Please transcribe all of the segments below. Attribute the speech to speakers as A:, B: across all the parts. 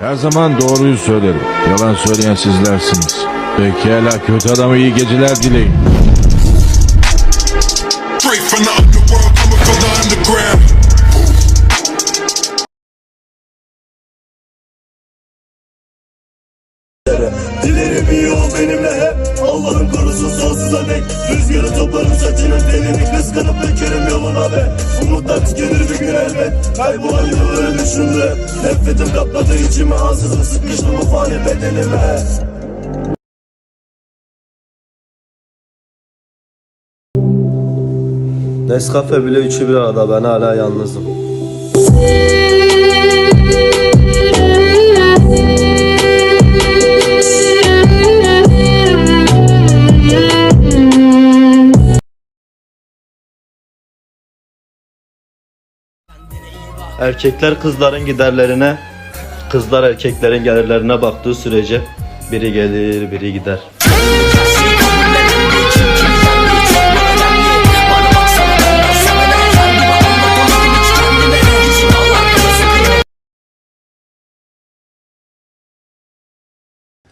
A: Her zaman doğruyu söylerim. Yalan söyleyen sizlersiniz. Pekala kötü adama iyi geceler dileyin.
B: Korusun sonsuza dek Rüzgarı toplarım saçının telini Kıskanıp dökerim yoluna be. Umutlar tükenir bir gün elbet Kaybolan yılları düşündü hep Nefretim kapladı içimi Ansızın sıkıştım bu fani bedenime
C: Nescafe bile üçü bir arada ben hala yalnızım. Erkekler kızların giderlerine, kızlar erkeklerin gelirlerine baktığı sürece biri gelir biri gider.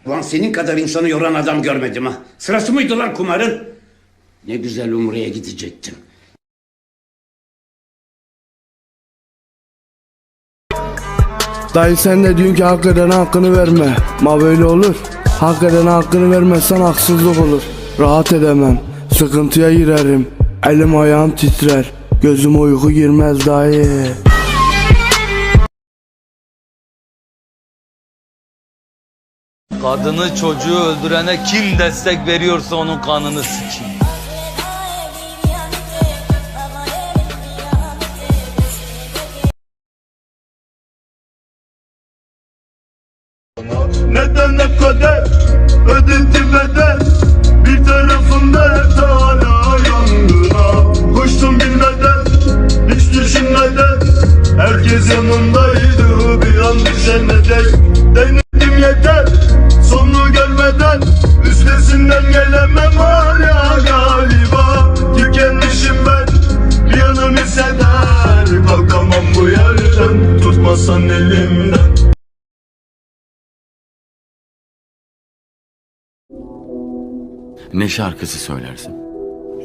D: Ulan senin kadar insanı yoran adam görmedim ha. Sırası mıydı lan kumarın? Ne güzel Umre'ye gidecektim.
E: Dayı sen de diyorsun ki hak edene hakkını verme. Ma böyle olur. Hak edene hakkını vermezsen haksızlık olur. Rahat edemem. Sıkıntıya girerim. Elim ayağım titrer. Gözüme uyku girmez dayı.
F: Kadını çocuğu öldürene kim destek veriyorsa onun kanını sikeyim.
G: Ne şarkısı söylersin?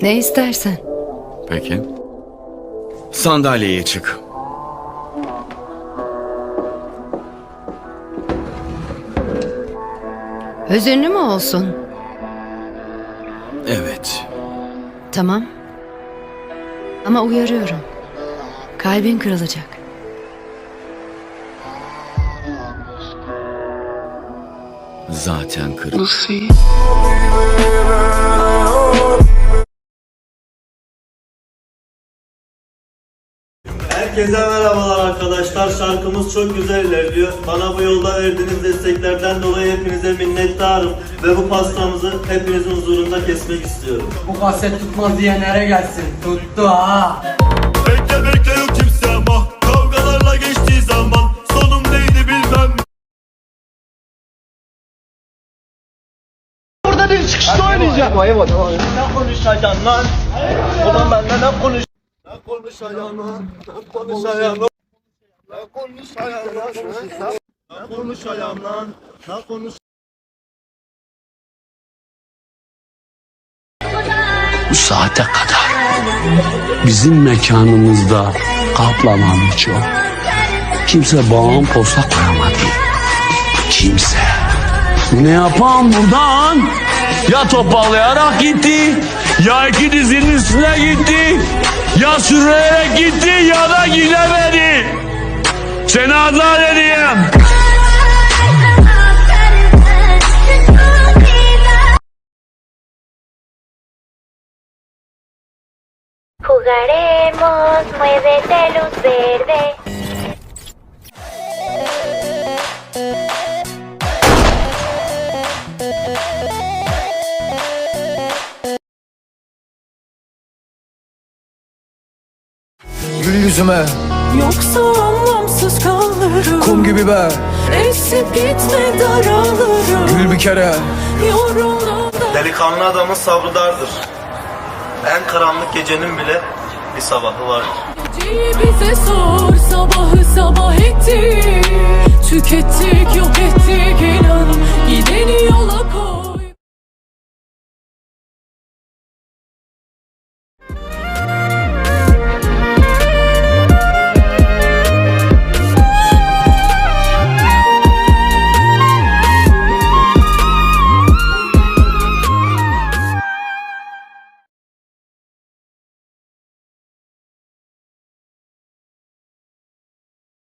H: Ne istersen.
G: Peki. Sandalyeye çık.
H: Hüzünlü mü olsun?
G: Evet.
H: Tamam. Ama uyarıyorum. Kalbin kırılacak.
G: Zaten kırık.
C: Herkese merhabalar arkadaşlar. Şarkımız çok güzel ilerliyor. Bana bu yolda verdiğiniz desteklerden dolayı hepinize minnettarım. Ve bu pastamızı hepinizin huzurunda kesmek istiyorum.
I: Bu kaset tutmaz diyenlere gelsin. Tuttu ha.
B: Bekle bekle yok kimse ama Kavgalarla geçtiği zaman Sonum neydi bilmem
C: Ne konuşacaksın lan? Ulan benden ne konuş? Ne konuşacaksın lan? Ne konuşacaksın lan? Ne konuş?
J: Bu saate kadar bizim mekanımızda kaplanan çok. Kimse bağım posta koyamadı. Kimse. Ne yapan buradan? Ya toparlayarak gitti, ya iki dizinin üstüne gitti, ya sürünerek gitti ya da gidemedi. Seni azat edeyim.
K: Jugaremos, muévete
E: yüzüme
I: Yoksa anlamsız kalırım.
E: kum gibi be.
I: Esip gitme daralırım.
E: Gül bir kere.
I: Yorulan
C: Delikanlı adamın sabrı dardır. En karanlık gecenin bile bir sabahı vardır.
I: Bize sor sabahı sabah etti ettik